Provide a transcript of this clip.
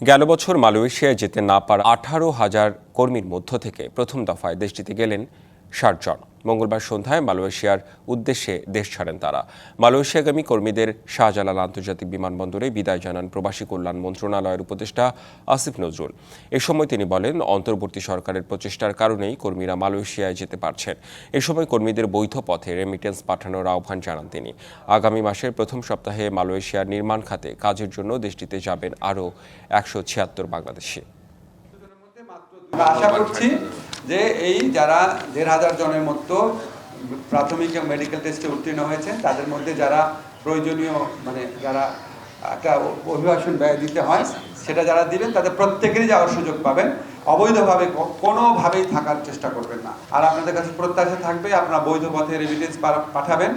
গেল বছর মালয়েশিয়ায় যেতে না পারা আঠারো হাজার কর্মীর মধ্য থেকে প্রথম দফায় দেশটিতে গেলেন ষাট জন। মঙ্গলবার সন্ধ্যায় মালয়েশিয়ার উদ্দেশ্যে দেশ ছাড়েন তারা। মালয়েশিয়াগামী কর্মীদের শাহজালাল আন্তর্জাতিক বিমানবন্দরে বিদায় জানান প্রবাসী কল্যাণ মন্ত্রণালয়ের উপদেষ্টা আসিফ নজরুল। এ সময় তিনি বলেন, অন্তর্বর্তী সরকারের প্রচেষ্টার কারণেই কর্মীরা মালয়েশিয়ায় যেতে পারছেন। এ সময় কর্মীদের বৈধ পথে রেমিটেন্স পাঠানোর আহ্বান জানান তিনি। আগামী মাসের প্রথম সপ্তাহে মালয়েশিয়ার নির্মাণ খাতে কাজের জন্য দেশটিতে যাবেন আরও একশো ছিয়াত্তর বাংলাদেশি। আশা করছি যে এই যারা দেড় হাজার জনের মতো প্রাথমিক মেডিকেল টেস্টে উত্তীর্ণ হয়েছে তাদের মধ্যে যারা প্রয়োজনীয় মানে যারা একটা অভিবাসন ব্যয় দিতে হয়, সেটা যারা দিবেন, তাদের প্রত্যেকেরই যাওয়ার সুযোগ পাবেন। অবৈধভাবে কোনোভাবেই থাকার চেষ্টা করবেন না। আর আপনাদের কাছে প্রত্যাশা থাকবে, আপনারা বৈধ পথে রেমিটেন্স পাঠাবেন।